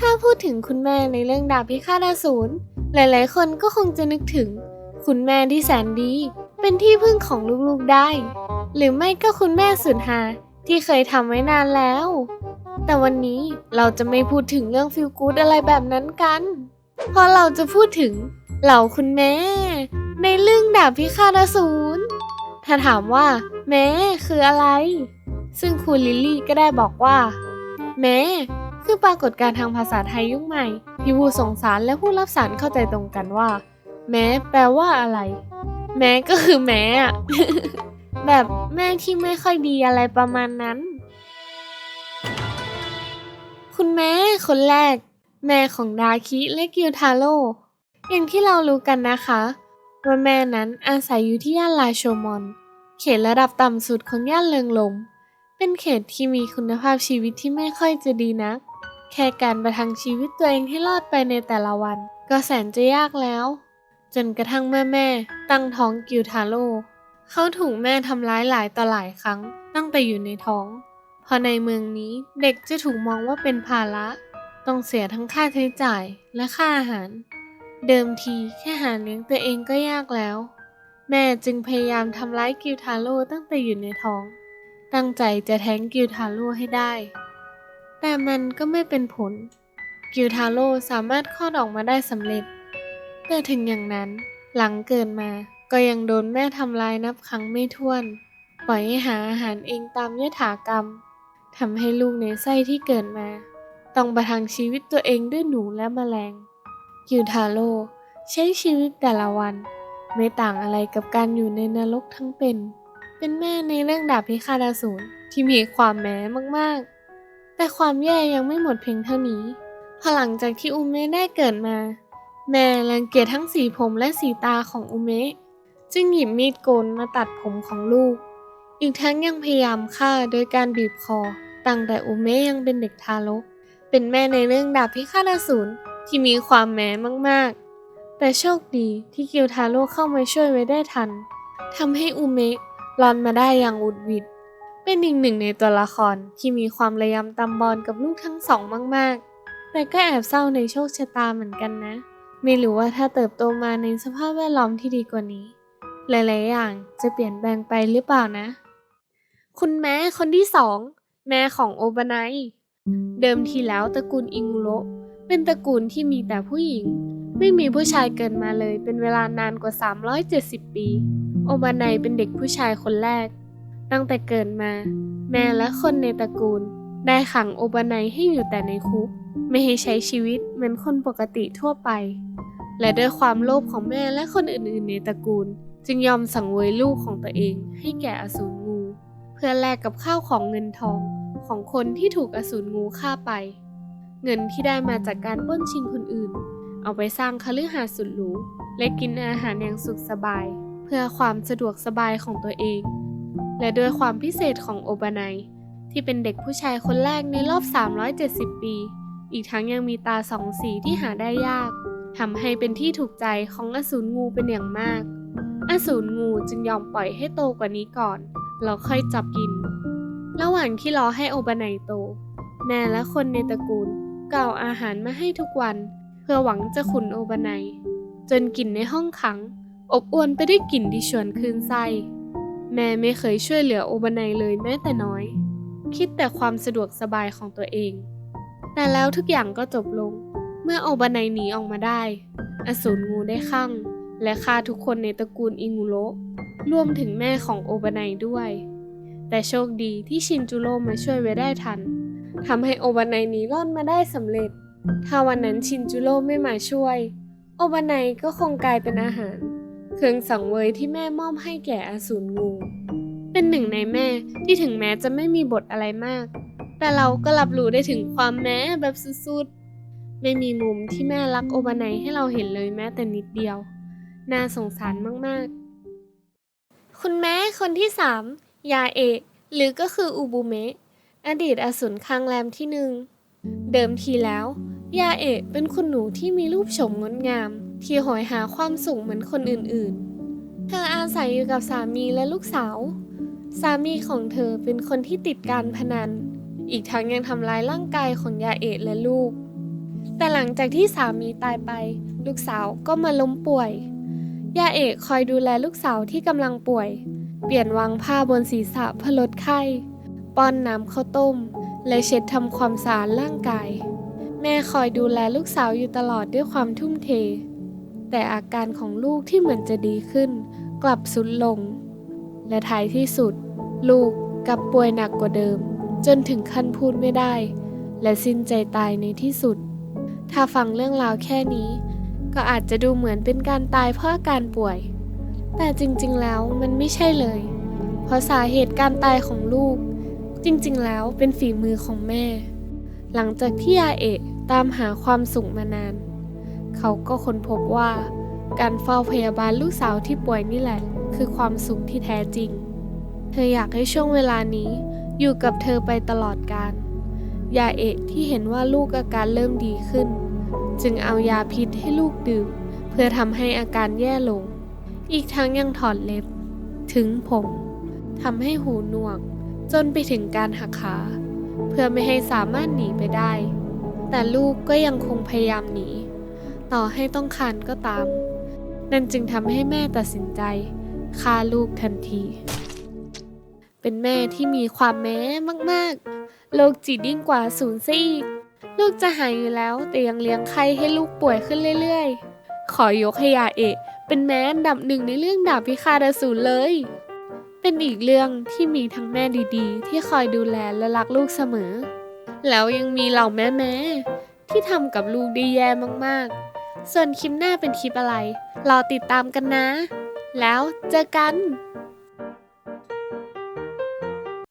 ถ้าพูดถึงคุณแม่ในเรื่องดาบพิฆาตอสูรหลายๆ คนก็คงจะนึกถึง คุณแม่ที่แสนดี เป็นที่พึ่งของลูกๆได้ หรือไม่ก็คุณแม่สุดหาที่เคยทำไว้นานแล้ว แต่วันนี้เราจะไม่พูดถึงเรื่องฟิลกูดอะไรแบบนั้นกัน เพราะเราจะพูดถึงเหล่าคุณแม่ ในเรื่องดาบพิฆาตอสูรถ้าถามว่า แม่คืออะไร ซึ่งครูลิลลี่ก็ได้บอกว่า แม่ คือปรากฏการทางภาษาไทยยุคใหม่ ที่ผู้ส่งสารและผู้รับสารเข้าใจตรงกันว่า แม้แปลว่าอะไร แม้ก็คือแม้อะแบบแม่ที่ไม่ค่อยดีอะไรประมาณนั้น คุณแม่คนแรก แม่ของดาคิและกิวทาโร่อย่างที่เรารู้กันนะคะว่าแม่นั้นอาศัยอยู่ที่ย่านลาโชมอน เขตระดับต่ำสุดของย่านเริงลม เป็นเขตที่มีคุณภาพชีวิตที่ไม่ค่อยจะดีนัก แค่การประทังชีวิตตัวเองให้รอดไปในแต่ละวัน ก็แสนจะยากแล้ว จนกระทั่งแม่แม่ตั้งท้องกิวทาโร่เขาถูกแม่ทำร้ายหลายต่อหลายครั้ง ตั้งแต่อยู่ในท้องเพราะในเมืองนี้เด็กจะถูกมองว่าเป็นภาระ ต้องเสียทั้งค่าใช้จ่ายและค่าอาหาร เดิมทีแค่หาเลี้ยงตัวเองก็ยากแล้ว แม่จึงพยายามทำร้ายกิวทาโร่ตั้งแต่อยู่ในท้อง ตั้งใจจะแท้งกิวทาโร่ให้ได้ แต่มันก็ไม่เป็นผล กิวทาโร่สามารถคลอดออกมาได้สำเร็จ แต่ถึงอย่างนั้นหลังเกิดมาก็ยังโดนแม่ทำลายนับครั้งไม่ถ้วน ปล่อยให้หาอาหารเองตามยถากรรมทำให้ลูกในไส้ที่เกิดมา ต้องประทังชีวิตตัวเองด้วยหนูและแมลง กิวทาโร่ใช้ชีวิตแต่ละวัน ไม่ต่างอะไรกับการอยู่ในนรกทั้งเป็น เป็นแม่ในเรื่องดาบพิฆาตอสูรที่มีความแม้มากๆ แต่ความแย่ยังไม่หมดเพียงเท่านี้พอหลังจากที่อุเมะได้เกิดมา แม่รังเกียจทั้งสีผมและสีตาของอุเมะจึงหยิบมีดโกนมาตัดผมของลูก อีกทั้งยังพยายามฆ่าโดยการบีบคอ ตั้งแต่อุเมะยังเป็นเด็กทารก เป็นแม่ในเรื่องดาบพิฆาตอสูรที่มีความแม้มากๆ แต่โชคดีที่กิวทาโร่เข้ามาช่วยไว้ได้ทันทำให้อุเมะรอดมาได้อย่างอุดหวิด เป็นอีกหนึ่งในตัวละครที่มีความระยำตำบอลกับลูกทั้งสองมาก ๆ แต่ก็แอบเศร้าในโชคชะตาเหมือนกันนะ ไม่รู้ว่าถ้าเติบโตมาในสภาพแวดล้อมที่ดีกว่านี้ หลาย ๆ อย่างจะเปลี่ยนแปลงไปหรือเปล่านะ คุณแม่คนที่สองแม่ของโอบานายเดิมทีแล้วตระกูลอิงุโรเป็นตระกูลที่มีแต่ผู้หญิง ไม่มีผู้ชายเกิดมาเลยเป็นเวลานานกว่า 370 ปี โอบานายเป็นเด็กผู้ชายคนแรก ตั้งแต่เกิดมา แม่และคนในตระกูล ได้ขังโอบานายให้อยู่แต่ในคุก ไม่ให้ใช้ชีวิตเหมือนคนปกติทั่วไป และด้วยความโลภของแม่และคนอื่นๆ ในตระกูล จึงยอมสังเวยลูกของตัวเองให้แก่อสูรงู เพื่อแลกกับข้าวของเงินทองของคนที่ถูกอสูรงูฆ่าไป เงินที่ได้มาจากการปล้นชิงคนอื่น เอาไปสร้างคฤหาสน์สุดหรูและกินอาหารอย่างสุขสบาย เพื่อความสะดวกสบายของตัวเอง และด้วยความพิเศษของโอบานายที่เป็นเด็กผู้ชายคนแรกในรอบ 370 ปี อีกทั้งยังมีตาสองสีที่หาได้ยากทำให้เป็นที่ถูกใจของอสูรงูเป็นอย่างมาก อสูรงูจึงยอมปล่อยให้โตกว่านี้ก่อน แล้วค่อยจับกิน ระหว่างที่รอให้โอบานายโต แม่และคนในตระกูลก็เอาอาหารมาให้ทุกวัน เพื่อหวังจะขุนโอบานายจนกลิ่นในห้องขัง อบอวลไปด้วยกลิ่นที่ชวนคืนไส้ แม่ไม่เคยช่วยเหลือโอบานายเลยแม้แต่น้อย คิดแต่ความสะดวกสบายของตัวเอง แต่แล้วทุกอย่างก็จบลง เมื่อโอบานายหนีออกมาได้ อสูรงูได้ขังและฆ่าทุกคนในตระกูลอิงูโรรวมถึงแม่ของโอบานายด้วย แต่โชคดีที่ชินจูโร่มาช่วยไว้ได้ทันทำให้โอบานายหนีรอดมาได้สำเร็จ ถ้าวันนั้นชินจูโร่ไม่มาช่วย โอบานายก็คงกลายเป็นอาหาร เครื่องสังเวยที่แม่มอบให้แก่อสูรงู เป็นหนึ่งในแม่ที่ถึงแม้จะไม่มีบทอะไรมาก แต่เราก็รับรู้ได้ถึงความแม้แบบสุดๆ ไม่มีมุมที่แม่รักโอบานายให้เราเห็นเลยแม้แต่นิดเดียว น่าสงสารมากๆ คุณแม่คนที่สามยาเอะหรือก็คืออุบุเมะอดีตอสูรคางแรมที่หนึ่ง เดิมทีแล้ว ยาเอะเป็นคุณหนูที่มีรูปโฉมงดงาม ที่หอยหาความสุขเหมือนคนอื่นๆ เธออาศัยอยู่กับสามีและลูกสาว สามีของเธอเป็นคนที่ติดการพนัน อีกทั้งยังทำร้ายร่างกายของยาเอะและลูก แต่หลังจากที่สามีตายไป ลูกสาวก็มาล้มป่วย ยาเอกคอยดูแลลูกสาวที่กำลังป่วย เปลี่ยนวางผ้าบนศีรษะเพื่อลดไข้ป้อนน้ำข้าวต้ม และเช็ดทำความสะอาดร่างกาย แม่คอยดูแลลูกสาวอยู่ตลอดด้วยความทุ่มเท แต่อาการของลูกที่เหมือนจะดีขึ้น กลับสุดลง และท้ายที่สุด ลูกกลับป่วยหนักกว่าเดิม จนถึงขั้นพูดไม่ได้ และสิ้นใจตายในที่สุด ถ้าฟังเรื่องราวแค่นี้ ก็อาจจะดูเหมือนเป็นการตายเพราะอาการป่วย แต่จริงๆแล้วมันไม่ใช่เลย เพราะสาเหตุการตายของลูก จริงๆแล้วเป็นฝีมือของแม่ หลังจากที่ยาเอะตามหาความสุขมานาน เขาก็ค้นพบว่า การเฝ้าพยาบาลลูกสาวที่ป่วยนี่แหละ คือความสุขที่แท้จริง เธออยากให้ช่วงเวลานี้อยู่กับเธอไปตลอดกาลยาเอกที่เห็นว่าลูกอาการเริ่มดีขึ้น จึงเอายาพิษให้ลูกดื่ม เพื่อทำให้อาการแย่ลง อีกทั้งยังถอดเล็บ ถึงผมทำให้หูหนวก จนไปถึงการหักขา เพื่อไม่ให้สามารถหนีไปได้ แต่ลูกก็ยังคงพยายามหนี ต่อให้ต้องคานก็ตาม นั่นจึงทำให้แม่ตัดสินใจฆ่าลูกทันที เป็นแม่ที่มีความแม้มากๆ โลกจิตยิ่งกว่าศูนย์ซะอีก ลูกจะหายอยู่แล้วแต่ยังเลี้ยงไข้ให้ลูกป่วยขึ้นเรื่อยๆ ขอยกให้ยาเอะเป็นแม่อันดับหนึ่งในเรื่องดาบพิฆาตอสูรเลย เป็นอีกเรื่องที่มีทั้งแม่ดีๆ ที่คอยดูแลและรักลูกเสมอ แล้วยังมีเหล่าแม่ๆที่ทำกับลูกได้แย่มากๆ ส่วนคลิปหน้าเป็นคลิปอะไรรอติดตามกันนะ แล้วเจอกัน